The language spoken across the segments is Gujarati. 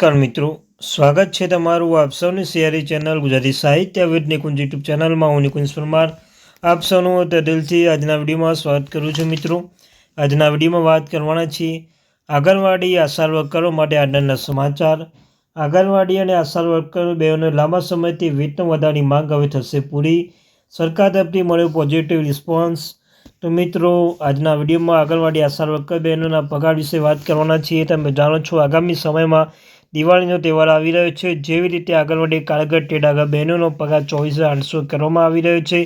નમસ્કાર મિત્રો. સ્વાગત છે તમારું આપ સૌની સિયારી ચેનલ ગુજરાતી સાહિત્ય વિદ નિકુંજ યુટ્યુબ ચેનલમાં. હું નિકુંજ પરમાર. આપ સૌનું તે દિલથી આજના વિડીયોમાં સ્વાગત કરું છું મિત્રો. આજના વિડીયોમાં વાત કરવાના છીએ આંગણવાડી આશાર વર્કરો માટે આનંદના સમાચાર. આંગણવાડી અને આશાર વર્કરો બેઓને લાંબા સમયથી વેતન વધારાની માંગ હવે થશે પૂરી. સરકાર તરફથી મળ્યો પોઝિટિવ રિસ્પોન્સ તો મિત્રો, આજના વિડીયોમાં આંગણવાડી આશાર વર્કર બહેનોના પગાર વિશે વાત કરવાના છીએ. તમે જાણો છો આગામી સમયમાં દિવાળીનો તહેવાર આવી રહ્યો છે. જેવી રીતે આંગણવાડી કારગર ટેડાગર બહેનોનો પગાર ચોવીસ હજાર આઠસો કરવામાં આવી રહ્યો છે.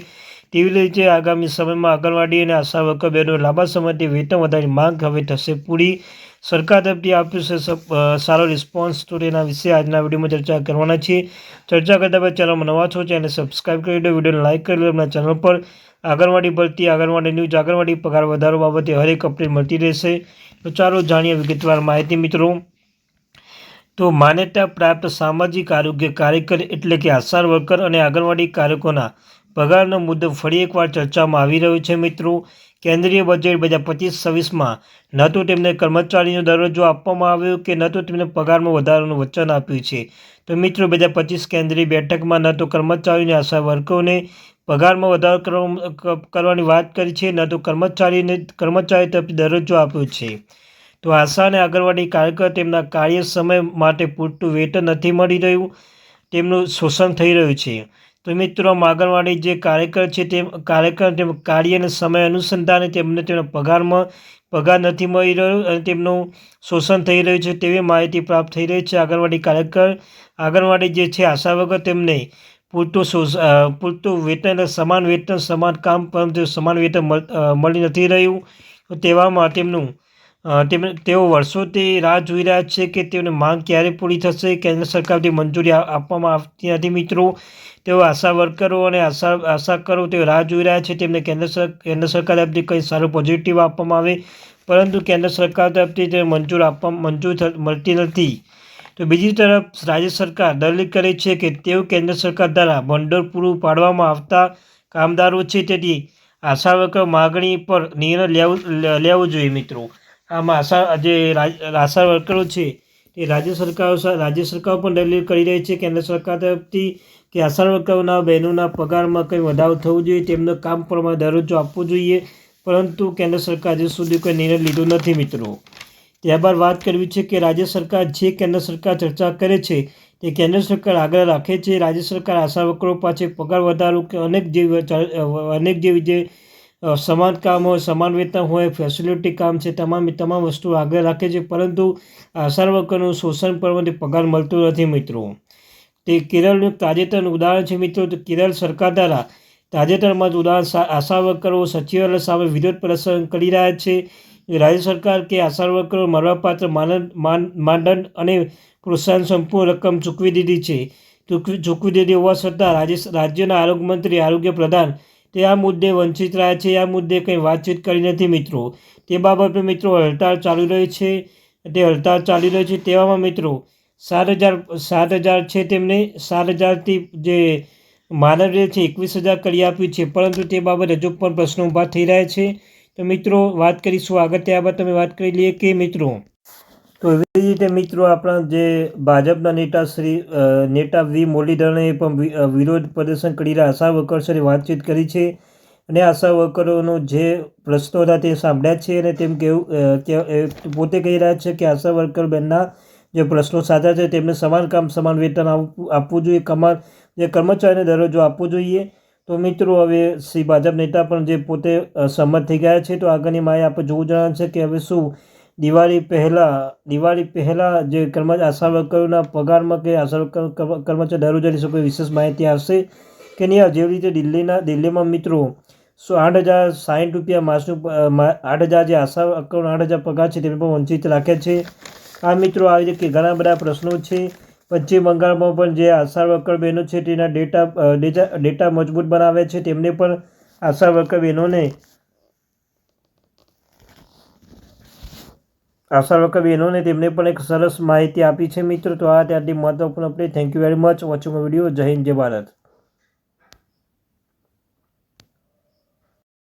તેવી રીતે આગામી સમયમાં આંગણવાડી અને આશા વર્કર બહેનો લાંબા સમયથી વેતન વધારી માંગ હવે થશે. પૂરી સરકાર તરફથી આપ્યું છે. સારો રિસ્પોન્સ તો તેના વિશે આજના વિડીયોમાં ચર્ચા કરવાના છીએ. ચર્ચા કરતા પહેલાં ચેનલમાં નવા છો ચેનલ સબસ્ક્રાઈબ કરી દો, વિડીયોને લાઇક કરી દો આપણા ચેનલ પર આંગણવાડી ભરતી આંગણવાડી ન્યૂઝ, આંગણવાડી પગાર વધારો બાબતે હરેક અપડેટ મળતી રહેશે. તો ચાલો જાણીએ વિગતવાર માહિતી મિત્રો. તો માન્યતા પ્રાપ્ત સામાજિક આરોગ્ય કાર્યકર એટલે કે આશાર વર્કર અને આંગણવાડી કાર્યકોના પગારનો મુદ્દો ફરી એકવાર ચર્ચામાં આવી રહ્યો છે મિત્રો. કેન્દ્રીય બજેટ બે હજાર પચીસ છવ્વીસમાં ન તો તેમને કર્મચારીનો દરજ્જો આપવામાં આવ્યો કે ન તો તેમને પગારમાં વધારાનું વચન આપ્યું છે. તો મિત્રો, બે હજાર પચીસ કેન્દ્રીય બેઠકમાં ન તો કર્મચારીઓને આશા વર્કરોને પગારમાં વધારો કરવાની વાત કરી છે, ન તો કર્મચારીને, કર્મચારી તરફથી દરજ્જો આપ્યો છે. તો આશા અને આંગણવાડી કાર્યકર તેમના કાર્ય સમય માટે પૂરતું વેતન નથી મળી રહ્યું, તેમનું શોષણ થઈ રહ્યું છે. તો મિત્રો આંગણવાડી જે કાર્યકર છે તે કાર્યકર તેમ કાર્ય અને સમય અનુસંધાને તેમને તેમના પગારમાં પગાર નથી મળી રહ્યો અને તેમનું શોષણ થઈ રહ્યું છે તેવી માહિતી પ્રાપ્ત થઈ રહી છે આંગણવાડી કાર્યકર. આંગણવાડી જે છે આશા વગર તેમને પૂરતું પૂરતું વેતન સમાન વેતન, સમાન કામ, પરંતુ સમાન વેતન મળી નથી રહ્યું. તેવામાં તેમને તેઓ વર્ષોથી રાહ જોઈ રહ્યા છે કે તેઓની માંગ ક્યારે પૂરી થશે? કેન્દ્ર સરકારથી મંજૂરી આપવામાં આવતી નથી મિત્રો. તેઓ આશા વર્કરો અને આશા આશા કરો તેઓ રાહ જોઈ રહ્યા છે. તેમને કેન્દ્ર કેન્દ્ર સરકાર તરફથી કંઈ સારું પોઝિટિવ આપવામાં આવે, પરંતુ કેન્દ્ર સરકાર તરફથી તે મંજૂર આપવા, મંજૂર મળતી નથી. તો બીજી તરફ, રાજ્ય સરકાર દલીલ કરે છે કે તેઓ કેન્દ્ર સરકાર દ્વારા ભંડોળ પૂરું પાડવામાં આવતા કામદારો છે. તેથી આશા વર્કર માગણી પર નિર્ણય લેવું લેવો જોઈએ મિત્રો. આમાં આશા જે આશા વર્કરો છે, તે રાજ્ય સરકારો રાજ્ય સરકાર પણ દલીલ કરી રહી છે. કેન્દ્ર સરકાર તરફથી કે આશા વર્કરોના, બહેનોના પગારમાં કંઈ વધારો થવો જોઈએ, તેમનું કામ પ્રમાણે દરજ્જો આપવો જોઈએ. પરંતુ કેન્દ્ર સરકાર હજુ સુધી કોઈ નિર્ણય લીધો નથી મિત્રો. ત્યારબાદ વાત કરવી છે કે રાજ્ય સરકાર જે કેન્દ્ર સરકાર ચર્ચા કરે છે, તે કેન્દ્ર સરકાર આગળ રાખે છે. રાજ્ય સરકાર આશા વર્કરો પાસે પગાર વધારો કે અનેક જેવી અનેક જેવી જે સમાન કામ હોય સમાન વેતન હોય ફેસિલિટી કામ છે, તમામ તમામ વસ્તુ આગળ રાખે છે, પરંતુ આશા વર્કરનું શોષણ પરમાંથી પગાર મળતો નથી મિત્રો. તે કેરળનું તાજેતરનું ઉદાહરણ છે મિત્રો, તો કેરળ સરકાર દ્વારા તાજેતરમાં જ ઉદાહરણ આશા વર્કરો, સચિવાલય સામે વિરોધ પ્રદર્શન કરી રહ્યા છે. રાજ્ય સરકાર કે આશા વર્કરો મળવાપાત્ર માનદંડ અને પ્રોત્સાહન સંપૂર્ણ રકમ ચૂકવી દીધી છે. ચૂકવી ચૂકવી દીધી હોવા છતાં રાજ્ય, રાજ્યના આરોગ્ય મંત્રી આરોગ્ય પ્રધાન તે આ મુદ્દે વંચિત રહ્યા છે, આ મુદ્દે કંઈ વાતચીત કરી નથી મિત્રો. તે બાબતે મિત્રો હડતાળ ચાલુ રહી છે, તે હડતાળ ચાલી રહી છે તેવામાં મિત્રો સાત હજાર સાત હજાર છે તેમને સાત હજારથી જે માનવ છે એકવીસ હજાર કરી આપ્યું છે, પરંતુ તે બાબત હજુ પણ પ્રશ્નો ઊભા થઈ રહ્યા છે. તો મિત્રો વાત કરીશું આગળ ત્યારબાદ તમે વાત કરી લઈએ કે મિત્રો તો એવી રીતે મિત્રો આપણા જે ભાજપના નેતા શ્રી નેતા વી મુરલીધરણે પણ વિરોધ પ્રદર્શન કરી રહ્યા આશા વર્કર સાથે વાતચીત કરી છે અને આશા વર્કરોનો જે પ્રશ્નો હતા તે સાંભળ્યા છે અને તેમ કેવું પોતે કહી રહ્યા છે કે આશા વર્કર બેનના જે પ્રશ્નો સાચા છે તેમને સમાન કામ, સમાન વેતન આપવું જોઈએ, કમાન, જે કર્મચારીને દરજ્જો આપવો જોઈએ. તો મિત્રો હવે શ્રી ભાજપ નેતા પણ જે પોતે સંમત થઈ ગયા છે. તો આગળની માહિતી આપણે જોવું જણાવે છે કે હવે શું દિવાળી પહેલાં દિવાળી પહેલાં જે કર્મચારી આશા વર્કરોના પગારમાં કે આશા કર્મચારી દરરોજ કોઈ વિશેષ માહિતી આવશે કે નહીં? જેવી રીતે દિલ્હીના, દિલ્હીમાં મિત્રો, સો આઠ હજાર સાઠ રૂપિયા માસનું આઠ હજાર જે આશા વર્કરો આઠ હજાર પગાર છે તેને પણ વંચિત રાખે છે. આ મિત્રો આવી રીતે ઘણા બધા પ્રશ્નો છે. પશ્ચિમ બંગાળમાં પણ જે આશા વર્કર બહેનો છે તેના ડેટા ડેટા મજબૂત બનાવે છે. તેમને પણ આશા વર્કર બહેનોને આશા વર્કર બહેનોને તેમને પણ એક સરસ માહિતી આપી છે મિત્રો. તો આ ત્યારથી મહત્વપૂર્ણ update thank you very much watching video Jai Hind, Jai Bharat.